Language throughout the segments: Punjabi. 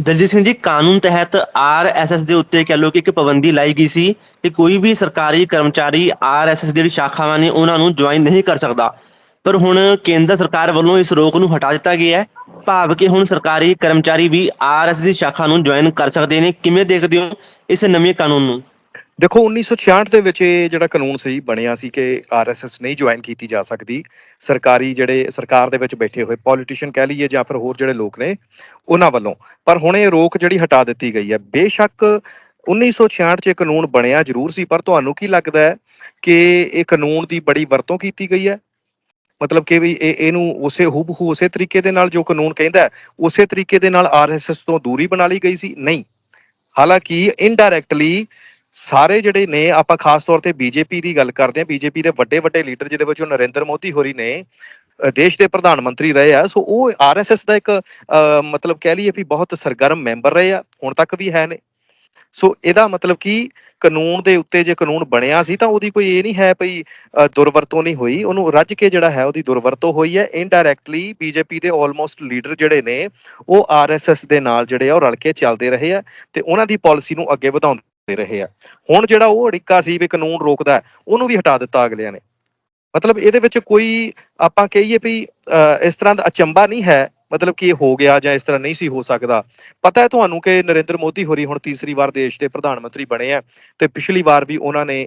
ਦਲਜੀਤ ਸਿੰਘ ਜੀ, ਕਾਨੂੰਨ ਤਹਿਤ ਆਰਐਸਐਸ ਦੇ ਉੱਤੇ ਕਹਿ ਲਓ ਕਿ ਇੱਕ ਪਾਬੰਦੀ ਲਾਈ ਗਈ ਸੀ ਕਿ ਕੋਈ ਵੀ ਸਰਕਾਰੀ ਕਰਮਚਾਰੀ ਆਰਐਸਐਸ ਦੀ ਜਿਹੜੀ ਸ਼ਾਖਾਵਾਂ ਨੇ, ਉਹਨਾਂ ਨੂੰ ਜੁਆਇਨ ਨਹੀਂ ਕਰ ਸਕਦਾ। ਪਰ ਹੁਣ ਕੇਂਦਰ ਸਰਕਾਰ ਵੱਲੋਂ ਇਸ ਰੋਕ ਨੂੰ ਹਟਾ ਦਿੱਤਾ ਗਿਆ ਹੈ। ਭਾਵ ਕਿ ਹੁਣ ਸਰਕਾਰੀ ਕਰਮਚਾਰੀ ਵੀ ਆਰਐਸ ਦੀ ਸ਼ਾਖਾ ਨੂੰ ਜੁਆਇਨ ਕਰ ਸਕਦੇ ਨੇ। ਕਿਵੇਂ ਦੇਖਦੇ ਹੋ ਇਸ ਨਵੇਂ ਕਾਨੂੰਨ ਨੂੰ? ਦੇਖੋ 1966 ਦੇ ਵਿੱਚ ਇਹ ਜਿਹੜਾ ਕਾਨੂੰਨ ਸੀ, ਬਣਿਆ ਸੀ ਕਿ ਆਰਐਸਐਸ ਨਹੀਂ ਜੁਆਇਨ ਕੀਤੀ ਜਾ ਸਕਦੀ। ਸਰਕਾਰੀ ਜਿਹੜੇ, ਸਰਕਾਰ ਦੇ ਵਿੱਚ ਬੈਠੇ ਹੋਏ ਪੋਲੀਟੀਸ਼ੀਅਨ ਕਹਿ ਲਈਏ ਜਾਂ ਫਿਰ ਹੋਰ ਜਿਹੜੇ ਲੋਕ ਨੇ, ਉਹਨਾਂ ਵੱਲੋਂ। ਪਰ ਹੁਣ ਇਹ ਰੋਕ ਜਿਹੜੀ ਹਟਾ ਦਿੱਤੀ ਗਈ ਹੈ। ਬੇਸ਼ੱਕ 1966 'ਚ ਇਹ ਕਾਨੂੰਨ ਬਣਿਆ ਜ਼ਰੂਰ ਸੀ, ਪਰ ਤੁਹਾਨੂੰ ਕੀ ਲੱਗਦਾ ਹੈ ਕਿ ਇਹ ਕਾਨੂੰਨ ਦੀ ਬੜੀ ਵਰਤੋਂ ਕੀਤੀ ਗਈ ਹੈ? ਮਤਲਬ ਕਿ ਵੀ ਇਹ, ਇਹਨੂੰ ਉਸੇ, ਹੂਬਹੂ ਉਸੇ ਤਰੀਕੇ ਦੇ ਨਾਲ ਜੋ ਕਾਨੂੰਨ ਕਹਿੰਦਾ ਉਸੇ ਤਰੀਕੇ ਦੇ ਨਾਲ ਆਰਐਸਐਸ ਤੋਂ ਦੂਰੀ ਬਣਾ ਲਈ ਗਈ ਸੀ? ਨਹੀਂ। ਹਾਲਾਂਕਿ ਇਨਡਾਇਰੈਕਟਲੀ ਸਾਰੇ ਜਿਹੜੇ ਨੇ, ਆਪਾਂ ਖਾਸ ਤੌਰ ਤੇ ਬੀਜੇਪੀ ਦੀ ਗੱਲ ਕਰਦੇ ਹਾਂ, ਬੀਜੇਪੀ ਦੇ ਵੱਡੇ ਵੱਡੇ ਲੀਡਰ ਜਿਹਦੇ ਵਿੱਚੋਂ ਨਰਿੰਦਰ ਮੋਦੀ ਹੋਰੀ ਨੇ ਦੇਸ਼ ਦੇ ਪ੍ਰਧਾਨ ਮੰਤਰੀ ਰਹੇ ਆ, ਸੋ ਉਹ ਆਰਐਸਐਸ ਦਾ ਇੱਕ ਮਤਲਬ ਕਹਿ ਲਈਏ ਵੀ ਬਹੁਤ ਸਰਗਰਮ ਮੈਂਬਰ ਰਹੇ ਆ, ਹੁਣ ਤੱਕ ਵੀ ਹੈ ਨੇ। ਸੋ ਇਹਦਾ ਮਤਲਬ ਕਿ ਕਾਨੂੰਨ ਦੇ ਉੱਤੇ ਜੇ ਕਾਨੂੰਨ ਬਣਿਆ ਸੀ ਤਾਂ ਉਹਦੀ ਕੋਈ ਇਹ ਨਹੀਂ ਹੈ ਭਈ ਦੁਰਵਰਤੋਂ ਨਹੀਂ ਹੋਈ, ਉਹਨੂੰ ਰੱਜ ਕੇ ਜਿਹੜਾ ਹੈ ਉਹਦੀ ਦੁਰਵਰਤੋਂ ਹੋਈ ਹੈ। ਇਨਡਾਇਰੈਕਟਲੀ ਬੀਜੇਪੀ ਦੇ ਆਲਮੋਸਟ ਲੀਡਰ ਜਿਹੜੇ ਨੇ, ਉਹ ਆਰਐਸਐਸ ਦੇ ਨਾਲ ਜਿਹੜੇ ਆ, ਉਹ ਰਲ ਕੇ ਚੱਲਦੇ ਰਹੇ ਆ ਤੇ ਉਹਨਾਂ ਦੀ ਪਾਲਿਸੀ ਨੂੰ ਅੱਗੇ ਵਧਾਉਂਦੇ ਦੇ ਰਹੇ ਆ। ਹੁਣ ਜਿਹੜਾ ਉਹ ਅੜਿੱਕਾ ਸੀ ਵੀ ਕਾਨੂੰਨ ਰੋਕਦਾ ਉਹਨੂੰ ਵੀ ਹਟਾ ਦਿੱਤਾ ਅਗਲਿਆਂ ਨੇ। ਮਤਲਬ ਇਹਦੇ ਵਿੱਚ ਕੋਈ ਆਪਾਂ ਕਹੀਏ ਵੀ ਅ, ਇਸ ਤਰ੍ਹਾਂ ਦਾ ਅਚੰਭਾ ਨਹੀਂ ਹੈ ਮਤਲਬ ਕਿ ਇਹ ਹੋ ਗਿਆ ਜਾਂ ਇਸ ਤਰ੍ਹਾਂ ਨਹੀਂ ਸੀ ਹੋ ਸਕਦਾ। ਪਤਾ ਹੈ ਤੁਹਾਨੂੰ ਕਿ ਨਰਿੰਦਰ ਮੋਦੀ ਹੋਰੀ ਹੁਣ ਤੀਸਰੀ ਵਾਰ ਦੇਸ਼ ਦੇ ਪ੍ਰਧਾਨ ਮੰਤਰੀ ਬਣੇ ਆ ਤੇ ਪਿਛਲੀ ਵਾਰ ਵੀ ਉਹਨਾਂ ਨੇ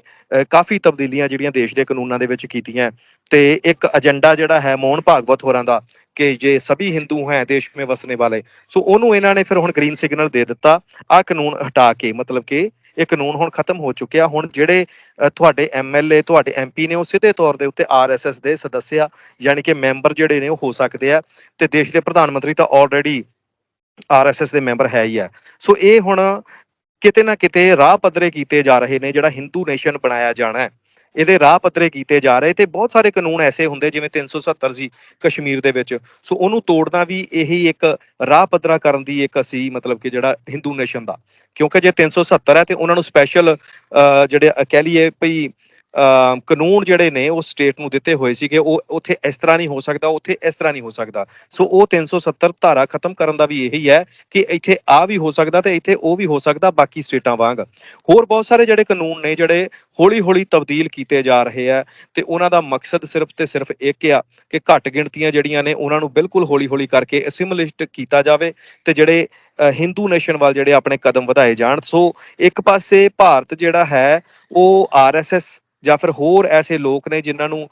ਕਾਫੀ ਤਬਦੀਲੀਆਂ ਜਿਹੜੀਆਂ ਦੇਸ਼ ਦੇ ਕਾਨੂੰਨਾਂ ਦੇ ਵਿੱਚ ਕੀਤੀਆਂ। ਤੇ ਇੱਕ ਏਜੰਡਾ ਜਿਹੜਾ ਹੈ ਮੋਹਨ ਭਾਗਵਤ ਹੋਰਾਂ ਦਾ ਕਿ ਜੇ ਸਭੀ ਹਿੰਦੂ ਹੈ ਦੇਸ਼ ਮੇਂ ਵਸਨੇ ਵਾਲੇ ਸੋ ਉਹਨੂੰ ਇਹਨਾਂ ਨੇ ਫਿਰ ਹੁਣ ਗ੍ਰੀਨ ਸਿਗਨਲ ਦੇ ਦਿੱਤਾ। ਆ ਕਾਨੂੰਨ ਹਟਾ ਕੇ ਮਤਲਬ ਕਿ ਇਹ ਕਾਨੂੰਨ ਹੁਣ ਖਤਮ ਹੋ ਚੁੱਕਿਆ। ਹੁਣ ਜਿਹੜੇ ਅ, ਤੁਹਾਡੇ ਐਮਐਲਏ ਤੁਹਾਡੇ ਐਮਪੀ ਨੇ ਉਹ ਸਿੱਧੇ ਤੌਰ ਦੇ ਉੱਤੇ ਆਰਐਸਐਸ ਦੇ ਸਦੱਸਿਆ ਯਾਨੀ ਕਿ ਮੈਂਬਰ ਜਿਹੜੇ ਨੇ ਉਹ ਹੋ ਸਕਦੇ ਆ। ਤੇ ਦੇਸ਼ ਦੇ ਪ੍ਰਧਾਨ ਮੰਤਰੀ ਤਾਂ ਆਲਰੇਡੀ ਆਰਐਸਐਸ ਦੇ ਮੈਂਬਰ ਹੈ ਹੀ ਆ। ਸੋ ਇਹ ਹੁਣ ਕਿਤੇ ਨਾ ਕਿਤੇ ਰਾਹ ਪੱਧਰੇ ਕੀਤੇ ਜਾ ਰਹੇ ਨੇ ਜਿਹੜਾ ਹਿੰਦੂ ਨੇਸ਼ਨ ਬਣਾਇਆ ਜਾਣਾ ਹੈ। ਇਹਦੇ ਰਾਹ ਪੱਧਰੇ ਕੀਤੇ ਜਾ ਰਹੇ ਤੇ ਬਹੁਤ ਸਾਰੇ ਕਾਨੂੰਨ ਐਸੇ ਹੁੰਦੇ ਜਿਵੇਂ 370 ਸੀ ਕਸ਼ਮੀਰ ਦੇ ਵਿੱਚ। ਸੋ ਉਹਨੂੰ ਤੋੜਨਾ ਵੀ ਇਹੀ ਇੱਕ ਰਾਹ ਪੱਧਰਾ ਕਰਨ ਦੀ ਇੱਕ ਸੀ ਮਤਲਬ ਕਿ ਜਿਹੜਾ ਹਿੰਦੂ ਨੇਸ਼ਨ ਦਾ। ਕਿਉਂਕਿ ਜੇ 370 ਹੈ ਤੇ ਉਹਨਾਂ ਨੂੰ ਸਪੈਸ਼ਲ ਜਿਹੜੇ ਕਹਿ ਲਈਏ ਭਈ ਕਾਨੂੰਨ ਜਿਹੜੇ ਨੇ ਉਹ ਸਟੇਟ ਨੂੰ ਦਿੱਤੇ ਹੋਏ ਸੀ ਕਿ ਉਹ ਉੱਥੇ ਇਸ ਤਰ੍ਹਾਂ ਨਹੀਂ ਹੋ ਸਕਦਾ, ਉੱਥੇ ਇਸ ਤਰ੍ਹਾਂ ਨਹੀਂ ਹੋ ਸਕਦਾ। ਸੋ ਉਹ 370 ਧਾਰਾ ਖਤਮ ਕਰਨ ਦਾ ਵੀ ਇਹੀ ਹੈ ਕਿ ਇੱਥੇ ਆ ਵੀ ਹੋ ਸਕਦਾ ਤੇ ਇੱਥੇ ਉਹ ਵੀ ਹੋ ਸਕਦਾ, ਬਾਕੀ ਸਟੇਟਾਂ ਵਾਂਗ। ਹੋਰ ਬਹੁਤ ਸਾਰੇ ਜਿਹੜੇ ਕਾਨੂੰਨ ਨੇ, ਜਿਹੜੇ ਹੌਲੀ-ਹੌਲੀ ਤਬਦੀਲ ਕੀਤੇ ਜਾ ਰਹੇ ਆ ਤੇ ਉਹਨਾਂ ਦਾ ਮਕਸਦ ਸਿਰਫ ਤੇ ਸਿਰਫ ਇੱਕ ਆ ਕਿ ਘੱਟ ਗਿਣਤੀਆਂ ਜਿਹੜੀਆਂ ਨੇ, ਉਹਨਾਂ ਨੂੰ ਬਿਲਕੁਲ ਹੌਲੀ-ਹੌਲੀ ਕਰਕੇ ਅਸਿਮਿਲੇਟ ਕੀਤਾ ਜਾਵੇ ਤੇ ਜਿਹੜੇ ਹਿੰਦੂ ਨੇਸ਼ਨ ਵੱਲ ਜਿਹੜੇ ਆਪਣੇ ਕਦਮ ਵਧਾਏ ਜਾਣ। ਸੋ ਇੱਕ ਪਾਸੇ ਭਾਰਤ ਜਿਹੜਾ ਹੈ, ਉਹ ਆਰਐਸਐਸ ਜਾਂ ਫਿਰ ਹੋਰ ਐਸੇ ਲੋਕ ਨੇ ਜਿਨ੍ਹਾਂ ਨੂੰ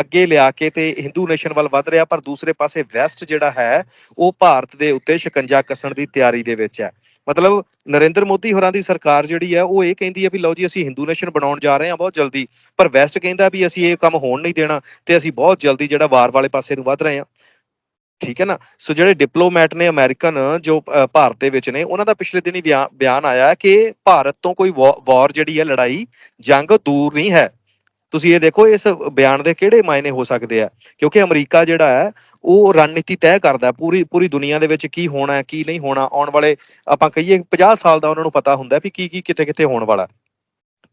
ਅੱਗੇ ਲਿਆ ਕੇ ਤੇ ਹਿੰਦੂ ਨੇਸ਼ਨ ਵੱਲ ਵਧ ਰਿਹਾ, ਪਰ ਦੂਸਰੇ ਪਾਸੇ ਵੈਸਟ ਜਿਹੜਾ ਹੈ, ਉਹ ਭਾਰਤ ਦੇ ਉੱਤੇ ਸ਼ਿਕੰਜਾ ਕੱਸਣ ਦੀ ਤਿਆਰੀ ਦੇ ਵਿੱਚ ਹੈ। ਮਤਲਬ ਨਰਿੰਦਰ ਮੋਦੀ ਹੋਰਾਂ ਦੀ ਸਰਕਾਰ ਜਿਹੜੀ ਹੈ, ਉਹ ਇਹ ਕਹਿੰਦੀ ਹੈ ਵੀ ਲਓ ਜੀ, ਅਸੀਂ ਹਿੰਦੂ ਨੇਸ਼ਨ ਬਣਾਉਣ ਜਾ ਰਹੇ ਹਾਂ ਬਹੁਤ ਜਲਦੀ, ਪਰ ਵੈਸਟ ਕਹਿੰਦਾ ਵੀ ਅਸੀਂ ਇਹ ਕੰਮ ਹੋਣ ਨਹੀਂ ਦੇਣਾ ਤੇ ਅਸੀਂ ਬਹੁਤ ਜਲਦੀ ਜਿਹੜਾ ਵਾਰ ਵਾਲੇ ਪਾਸੇ ਨੂੰ ਵਧ ਰਹੇ ਹਾਂ। ਠੀਕ ਹੈ ਨਾ? ਸੋ ਜਿਹੜੇ ਡਿਪਲੋਮੈਟ ਨੇ ਅਮਰੀਕਨ ਜੋ ਭਾਰਤ ਦੇ ਵਿੱਚ ਨੇ, ਉਹਨਾਂ ਦਾ ਪਿਛਲੇ ਦਿਨੀ ਬਿਆਨ ਆਇਆ ਕਿ ਭਾਰਤ ਤੋਂ ਕੋਈ ਵਾਰ ਜਿਹੜੀ ਹੈ, ਲੜਾਈ, ਜੰਗ ਦੂਰ ਨਹੀਂ ਹੈ। ਤੁਸੀਂ ਇਹ ਦੇਖੋ, ਇਸ ਬਿਆਨ ਦੇ ਕਿਹੜੇ ਮਾਇਨੇ ਹੋ ਸਕਦੇ ਆ? ਕਿਉਂਕਿ ਅਮਰੀਕਾ ਜਿਹੜਾ ਹੈ, ਉਹ ਰਣਨੀਤੀ ਤੈਅ ਕਰਦਾ ਪੂਰੀ ਪੂਰੀ ਦੁਨੀਆ ਦੇ ਵਿੱਚ ਕੀ ਹੋਣਾ ਹੈ, ਕੀ ਨਹੀਂ ਹੋਣਾ, ਆਉਣ ਵਾਲੇ, ਆਪਾਂ ਕਹੀਏ 50 ਸਾਲ ਦਾ ਉਹਨਾਂ ਨੂੰ ਪਤਾ ਹੁੰਦਾ ਵੀ ਕੀ ਕੀ ਕਿਤੇ ਕਿਤੇ ਹੋਣ ਵਾਲਾ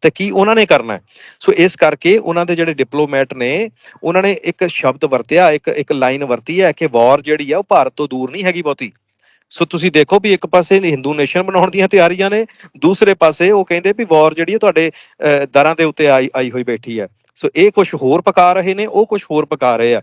ਤੇ ਕੀ ਉਹਨਾਂ ਨੇ ਕਰਨਾ ਹੈ? ਸੋ ਇਸ ਕਰਕੇ ਉਹਨਾਂ ਦੇ ਜਿਹੜੇ ਡਿਪਲੋਮੈਟ ਨੇ ਉਹਨਾਂ ਨੇ ਇੱਕ ਸ਼ਬਦ ਵਰਤਿਆ ਇੱਕ ਇੱਕ ਲਾਈਨ ਵਰਤੀ ਹੈ ਕਿ ਵਾਰ ਜਿਹੜੀ ਆ ਉਹ ਭਾਰਤ ਤੋਂ ਦੂਰ ਨਹੀਂ ਹੈਗੀ ਬਹੁਤੀ। ਸੋ ਤੁਸੀਂ ਦੇਖੋ ਵੀ ਇੱਕ ਪਾਸੇ ਹਿੰਦੂ ਨੇਸ਼ਨ ਬਣਾਉਣ ਦੀਆਂ ਤਿਆਰੀਆਂ ਨੇ ਦੂਸਰੇ ਪਾਸੇ ਉਹ ਕਹਿੰਦੇ ਵੀ ਵਾਰ ਜਿਹੜੀ ਹੈ ਤੁਹਾਡੇ ਅਹ, ਦਰਾਂ ਦੇ ਉੱਤੇ ਆਈ ਆਈ ਹੋਈ ਬੈਠੀ ਹੈ। ਸੋ ਇਹ ਕੁਝ ਹੋਰ ਪਕਾ ਰਹੇ ਨੇ ਉਹ ਕੁਝ ਹੋਰ ਪਕਾ ਰਹੇ ਆ।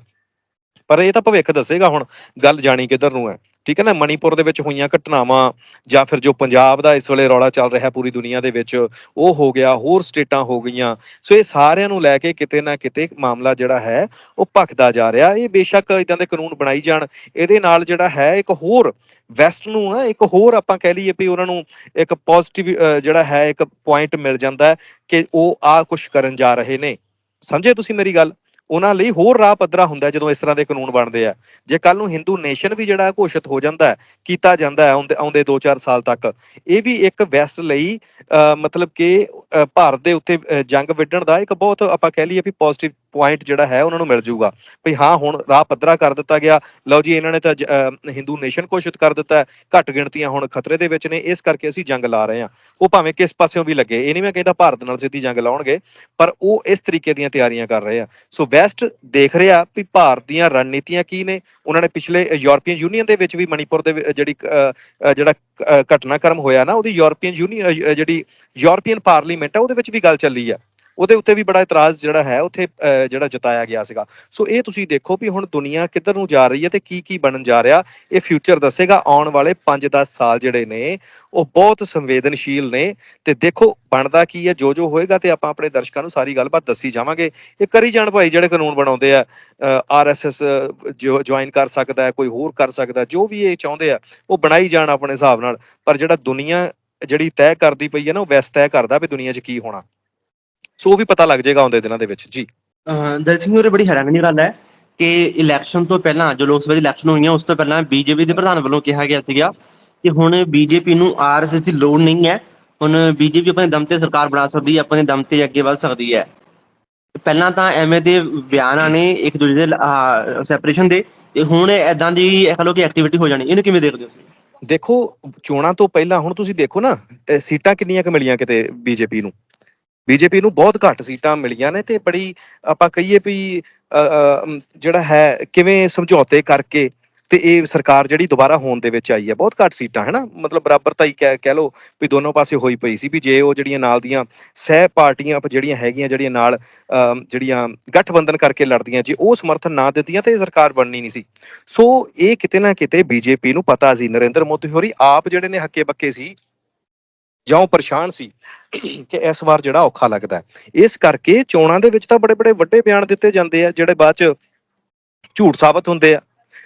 ਪਰ ਇਹ ਤਾਂ ਭਵਿੱਖ ਦੱਸੇਗਾ ਹੁਣ, ਗੱਲ ਜਾਣੀ ਕਿੱਧਰ ਨੂੰ ਹੈ। ਠੀਕ ਹੈ ਨਾ, ਮਣੀਪੁਰ ਦੇ ਵਿੱਚ ਹੋਈਆਂ ਘਟਨਾਵਾਂ ਜਾਂ ਫਿਰ ਜੋ ਪੰਜਾਬ ਦਾ ਇਸ ਵੇਲੇ ਰੌਲਾ ਚੱਲ ਰਿਹਾ ਪੂਰੀ ਦੁਨੀਆ ਦੇ ਵਿੱਚ, ਉਹ ਹੋ ਗਿਆ, ਹੋਰ ਸਟੇਟਾਂ ਹੋ ਗਈਆਂ। ਸੋ ਇਹ ਸਾਰਿਆਂ ਨੂੰ ਲੈ ਕੇ ਕਿਤੇ ਨਾ ਕਿਤੇ ਮਾਮਲਾ ਜਿਹੜਾ ਹੈ, ਉਹ ਭਖਦਾ ਜਾ ਰਿਹਾ। ਇਹ ਬੇਸ਼ੱਕ ਇਦਾਂ ਦੇ ਕਾਨੂੰਨ ਬਣਾਈ ਜਾਣ, ਇਹਦੇ ਨਾਲ ਜਿਹੜਾ ਹੈ ਇੱਕ ਹੋਰ ਵੈਸਟ ਨੂੰ ਨਾ, ਇੱਕ ਹੋਰ ਆਪਾਂ ਕਹਿ ਲਈਏ ਵੀ ਉਹਨਾਂ ਨੂੰ ਇੱਕ ਪੋਜ਼ਿਟਿਵ ਜਿਹੜਾ ਹੈ, ਇੱਕ ਪੁਆਇੰਟ ਮਿਲ ਜਾਂਦਾ ਕਿ ਉਹ ਆ ਕੁਝ ਕਰਨ ਜਾ ਰਹੇ ਨੇ। ਸਮਝੇ ਤੁਸੀਂ ਮੇਰੀ ਗੱਲ? ਉਹਨਾਂ ਲਈ ਹੋਰ ਰਾਹ ਪੱਧਰਾ ਹੁੰਦਾ ਜਦੋਂ ਇਸ ਤਰ੍ਹਾਂ ਦੇ ਕਾਨੂੰਨ ਬਣਦੇ ਆ। ਜੇ ਕੱਲ ਨੂੰ ਹਿੰਦੂ ਨੇਸ਼ਨ ਵੀ ਜਿਹੜਾ ਘੋਸ਼ਿਤ ਹੋ ਜਾਂਦਾ ਕੀਤਾ ਜਾਂਦਾ ਹੈ ਆਉਂਦੇ ਆਉਂਦੇ 2-4 ਸਾਲ ਤੱਕ ਇਹ ਵੀ ਇੱਕ ਵੈਸਟ ਲਈ ਅ, ਮਤਲਬ ਕਿ ਭਾਰਤ ਦੇ ਉੱਤੇ ਜੰਗ ਵਿੱਢਣ ਦਾ ਇੱਕ ਬਹੁਤ ਆਪਾਂ ਕਹਿ ਲਈਏ ਵੀ ਪੋਜ਼ਿਟਿਵ ਪੁਆਇੰਟ ਜਿਹੜਾ ਹੈ ਉਹਨਾਂ ਨੂੰ ਮਿਲ ਜਾਊਗਾ। ਵੀ ਹਾਂ, ਹੁਣ ਰਾਹ ਪੱਧਰਾ ਕਰ ਦਿੱਤਾ ਗਿਆ। ਲਓ ਜੀ, ਇਹਨਾਂ ਨੇ ਤਾਂ ਜ- ਹਿੰਦੂ ਨੇਸ਼ਨ ਘੋਸ਼ਿਤ ਕਰ ਦਿੱਤਾ ਘੱਟ ਗਿਣਤੀਆਂ ਹੁਣ ਖਤਰੇ ਦੇ ਵਿੱਚ ਨੇ, ਇਸ ਕਰਕੇ ਅਸੀਂ ਜੰਗ ਲਾ ਰਹੇ ਹਾਂ। ਉਹ ਭਾਵੇਂ ਕਿਸ ਪਾਸਿਓਂ ਵੀ ਲੱਗੇ, ਇਹ ਨਹੀਂ ਮੈਂ ਕਹਿੰਦਾ ਭਾਰਤ ਨਾਲ ਸਿੱਧੀ ਜੰਗ ਲਾਉਣਗੇ, ਪਰ ਉਹ ਇਸ ਤਰੀਕੇ ਦੀਆਂ ਤਿਆਰੀਆਂ ਕਰ ਰਹੇ ਆ। ਸੋ ਵੈਸਟ ਦੇਖ ਰਿਹਾ ਵੀ ਭਾਰਤ ਦੀਆਂ ਰਣਨੀਤੀਆਂ ਕੀ ਨੇ। ਉਹਨਾਂ ਨੇ ਪਿਛਲੇ ਯੂਰਪੀਅਨ ਯੂਨੀਅਨ ਦੇ ਵਿੱਚ ਵੀ ਮਣੀਪੁਰ ਦੇ ਜਿਹੜੀ ਜਿਹੜਾ ਘਟਨਾਕ੍ਰਮ ਹੋਇਆ ਨਾ, ਉਹਦੀ ਯੂਰਪੀਅਨ ਯੂਨੀਅਨ ਜਿਹੜੀ ਯੂਰਪੀਅਨ ਪਾਰਲੀਮੈਂਟ ਹੈ, ਉਹਦੇ ਵਿੱਚ ਵੀ ਗੱਲ ਚੱਲੀ ਆ। ਉਹਦੇ ਉੱਤੇ ਵੀ ਬੜਾ ਇਤਰਾਜ਼ ਜਿਹੜਾ ਹੈ, ਉੱਥੇ ਜਿਹੜਾ ਜਤਾਇਆ ਗਿਆ ਸੀਗਾ। ਸੋ ਇਹ ਤੁਸੀਂ ਦੇਖੋ ਵੀ ਹੁਣ ਦੁਨੀਆ ਕਿੱਧਰ ਨੂੰ ਜਾ ਰਹੀ ਹੈ ਤੇ ਕੀ ਕੀ ਬਣਨ ਜਾ ਰਿਹਾ। ਇਹ ਫਿਊਚਰ ਦੱਸੇਗਾ, ਆਉਣ ਵਾਲੇ 5-10 ਸਾਲ ਜਿਹੜੇ ਨੇ, ਉਹ ਬਹੁਤ ਸੰਵੇਦਨਸ਼ੀਲ ਨੇ। ਤੇ ਦੇਖੋ, ਬਣਦਾ ਕੀ ਹੈ ਜੋ ਜੋ ਹੋਏਗਾ ਤੇ ਆਪਾਂ ਆਪਣੇ ਦਰਸ਼ਕਾਂ ਨੂੰ ਸਾਰੀ ਗੱਲਬਾਤ ਦੱਸੀ ਜਾਵਾਂਗੇ। ਇਹ ਕਰੀ ਜਾਣ ਭਾਈ, ਜਿਹੜੇ ਕਾਨੂੰਨ ਬਣਾਉਂਦੇ ਆ ਆਰਐਸਐਸ ਜੋ ਜੁਆਇਨ ਕਰ ਸਕਦਾ ਹੈ, ਕੋਈ ਹੋਰ ਕਰ ਸਕਦਾ, ਜੋ ਵੀ ਇਹ ਚਾਹੁੰਦੇ ਆ, ਉਹ ਬਣਾਈ ਜਾਣ ਆਪਣੇ ਹਿਸਾਬ ਨਾਲ। ਪਰ ਜਿਹੜਾ ਦੁਨੀਆ ਜਿਹੜੀ ਤੈਅ ਕਰਦੀ ਪਈ ਹੈ ਨਾ, ਉਹ ਵੈਸ ਤੈਅ ਕਰਦਾ ਵੀ ਦੁਨੀਆ 'ਚ ਕੀ ਹੋਣਾ। ਸੋ ਉਹ ਵੀ ਪਤਾ ਲੱਗ ਜਾਏਗਾ ਆਉਂਦੇ ਦਿਨਾਂ ਦੇ ਵਿੱਚ ਜੀ। ਦਲ ਸਿੰਘ ਉਰੇ ਬੜੀ ਹੈਰਾਨੀ ਗੱਲ ਹੈ ਕਿ ਇਲੈਕਸ਼ਨ ਤੋਂ ਪਹਿਲਾਂ ਜੋ ਲੋਕ ਸਭਾ ਦੀ ਇਲੈਕਸ਼ਨ ਹੋਈਆਂ ਉਸ ਤੋਂ ਪਹਿਲਾਂ ਬੀਜੇਪੀ ਦੇ ਪ੍ਰਧਾਨ ਵੱਲੋਂ ਕਿਹਾ ਗਿਆ ਸੀਗਾ ਕਿ ਹੁਣ ਬੀਜੇਪੀ ਨੂੰ ਆਰਐਸਐਸ ਦੀ ਲੋੜ ਨਹੀਂ ਹੈ। ਹੁਣ ਬੀਜੇਪੀ ਆਪਣੇ ਦਮ ਤੇ ਸਰਕਾਰ ਬਣਾ ਸਕਦੀ ਹੈ ਆਪਣੇ ਦਮ ਤੇ ਅੱਗੇ ਵੱਧ ਸਕਦੀ ਹੈ। ਪਹਿਲਾਂ ਤਾਂ ਐਵੇਂ ਦੇ ਬਿਆਨ ਆਣੇ ਇੱਕ ਦੂਜੇ ਦੇ ਸੈਪਰੇਸ਼ਨ ਦੇ ਤੇ ਹੁਣ ਐਦਾਂ ਦੀ ਇਹ ਕਹ ਲਓ ਕਿ ਐਕਟੀਵਿਟੀ ਹੋ ਜਾਣੀ। ਇਹਨੂੰ ਕਿਵੇਂ ਦੇਖਦੇ ਹੋ ਤੁਸੀਂ? ਦੇਖੋ ਚੋਣਾਂ ਤੋਂ ਪਹਿਲਾਂ ਹੁਣ ਤੁਸੀਂ ਦੇਖੋ ਨਾ ਸੀਟਾਂ ਕਿੰਨੀਆਂ ਕੁ ਮਿਲੀਆਂ ਕਿਤੇ ਬੀਜੇਪੀ ਨੂੰ? ਬੀਜੇਪੀ ਨੂੰ ਬਹੁਤ ਘੱਟ ਸੀਟਾਂ ਮਿਲੀਆਂ ਨੇ ਤੇ ਬੜੀ ਆਪਾਂ ਕਹੀਏ ਵੀ ਜਿਹੜਾ ਹੈ, ਕਿਵੇਂ ਸਮਝੌਤੇ ਕਰਕੇ ਤੇ ਇਹ ਸਰਕਾਰ ਜਿਹੜੀ ਦੁਬਾਰਾ ਹੋਣ ਦੇ ਵਿੱਚ ਆਈ ਹੈ, ਬਹੁਤ ਘੱਟ ਸੀਟਾਂ ਹੈ ਨਾ ਮਤਲਬ ਬਰਾਬਰਤਾ ਹੀ ਕਹਿ ਕਹਿ ਲਓ ਵੀ ਦੋਨੋਂ ਪਾਸੇ ਹੋਈ ਪਈ ਸੀ ਵੀ ਜੇ ਉਹ ਜਿਹੜੀਆਂ ਨਾਲ ਦੀਆਂ ਸਹਿ ਪਾਰਟੀਆਂ ਜਿਹੜੀਆਂ ਹੈਗੀਆਂ, ਜਿਹੜੀਆਂ ਨਾਲ ਜਿਹੜੀਆਂ ਗਠਬੰਧਨ ਕਰਕੇ ਲੜਦੀਆਂ, ਜੇ ਉਹ ਸਮਰਥਨ ਨਾ ਦਿੰਦੀਆਂ ਤੇ ਇਹ ਸਰਕਾਰ ਬਣਨੀ ਨਹੀਂ ਸੀ। ਸੋ ਇਹ ਕਿਤੇ ਨਾ ਕਿਤੇ ਬੀਜੇਪੀ ਨੂੰ ਪਤਾ ਸੀ। ਨਰਿੰਦਰ ਮੋਦੀ ਹੋਰੀ ਆਪ ਜਿਹੜੇ ਨੇ ਹੱਕੇ ਬੱਕੇ ਸੀ ਜਾਂ ਉਹ ਪਰੇਸ਼ਾਨ ਸੀ ਕਿ ਇਸ ਵਾਰ ਜਿਹੜਾ ਔਖਾ ਲੱਗਦਾ ਇਸ ਕਰਕੇ ਚੋਣਾਂ ਦੇ ਵਿੱਚ ਤਾਂ ਬੜੇ ਬੜੇ ਵੱਡੇ ਬਿਆਨ ਦਿੱਤੇ ਜਾਂਦੇ ਆ ਜਿਹੜੇ ਬਾਅਦ ਚ ਝੂਠ ਸਾਬਤ ਹੁੰਦੇ ਆ।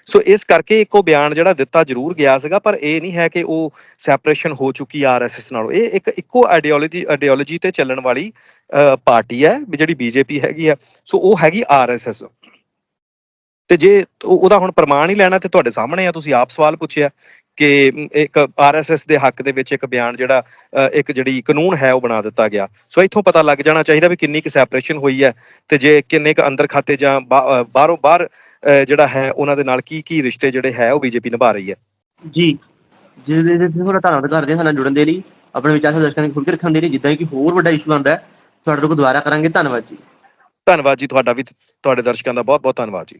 ਸੋ ਇਸ ਕਰਕੇ ਇੱਕੋ ਬਿਆਨ ਜਿਹੜਾ ਦਿੱਤਾ ਜ਼ਰੂਰ ਗਿਆ ਸੀਗਾ ਪਰ ਇਹ ਨਹੀਂ ਹੈ ਕਿ ਉਹ ਸੈਪਰੇਸ਼ਨ ਹੋ ਚੁੱਕੀ ਆਰਐਸਐਸ ਨਾਲੋਂ। ਇਹ ਇੱਕ ਇੱਕੋ ਆਈਡੀਓਲੋਜੀ ਆਈਡੀਓਲੋਜੀ ਤੇ ਚੱਲਣ ਵਾਲੀ ਅਹ, ਪਾਰਟੀ ਹੈ ਵੀ ਜਿਹੜੀ ਬੀਜੇਪੀ ਹੈਗੀ ਆ। ਸੋ ਉਹ ਹੈਗੀ ਆਰਐਸਐਸ ਤੇ ਜੇ ਉਹਦਾ ਹੁਣ ਪ੍ਰਮਾਣ ਹੀ ਲੈਣਾ ਤੇ ਤੁਹਾਡੇ ਸਾਹਮਣੇ ਆ ਤੁਸੀਂ ਆਪ ਸਵਾਲ ਪੁੱਛਿਆ। ਕਿ ਇੱਕ ਆਰਐਸਐਸ ਦੇ ਹੱਕ ਦੇ ਵਿੱਚ ਇੱਕ ਬਿਆਨ ਜਿਹੜਾ ਇੱਕ ਜਿਹੜੀ ਕਾਨੂੰਨ ਹੈ ਉਹ ਬਣਾ ਦਿੱਤਾ ਗਿਆ। ਸੋ ਇੱਥੋਂ ਪਤਾ ਲੱਗ ਜਾਣਾ ਚਾਹੀਦਾ ਵੀ ਕਿੰਨੀ ਕੁ ਸੈਪਰੇਸ਼ਨ ਹੋਈ ਹੈ ਤੇ ਜੇ ਕਿੰਨੇ ਕੁ ਅੰਦਰ ਖਾਤੇ ਜਾਂ ਬਾਹਰੋਂ ਬਾਹਰ ਜਿਹੜਾ ਹੈ ਉਹਨਾਂ ਦੇ ਨਾਲ ਕੀ ਕੀ ਰਿਸ਼ਤੇ ਜਿਹੜੇ ਹੈ ਉਹ ਬੀਜੇਪੀ ਨਿਭਾ ਰਹੀ ਹੈ। ਜੀ। ਜਿਸ ਦੇ ਤੁਸੀਂ ਤੁਹਾਡਾ ਧੰਨਵਾਦ ਕਰਦੇ ਹਾਂ ਸਾਡੇ ਨਾਲ ਜੁੜਨ ਦੇ ਲਈ ਆਪਣੇ ਵਿਚਾਰ ਦਰਸ਼ਕਾਂ ਦੇ ਖੁੱਲ੍ਹ ਕੇ ਰੱਖਣ ਦੇ ਲਈ ਜਿੱਦਾਂ ਕਿ ਹੋਰ ਵੱਡਾ ਇਸ਼ੂ ਆਉਂਦਾ ਹੈ ਤੁਹਾਡੇ ਕੋਲ ਦੁਬਾਰਾ ਕਰਾਂਗੇ। ਧੰਨਵਾਦ ਜੀ। ਧੰਨਵਾਦ ਜੀ ਤੁਹਾਡਾ ਵੀ ਤੁਹਾਡੇ ਦਰਸ਼ਕਾਂ ਦਾ ਬਹੁਤ ਬਹੁਤ ਧੰਨਵਾਦ ਜੀ।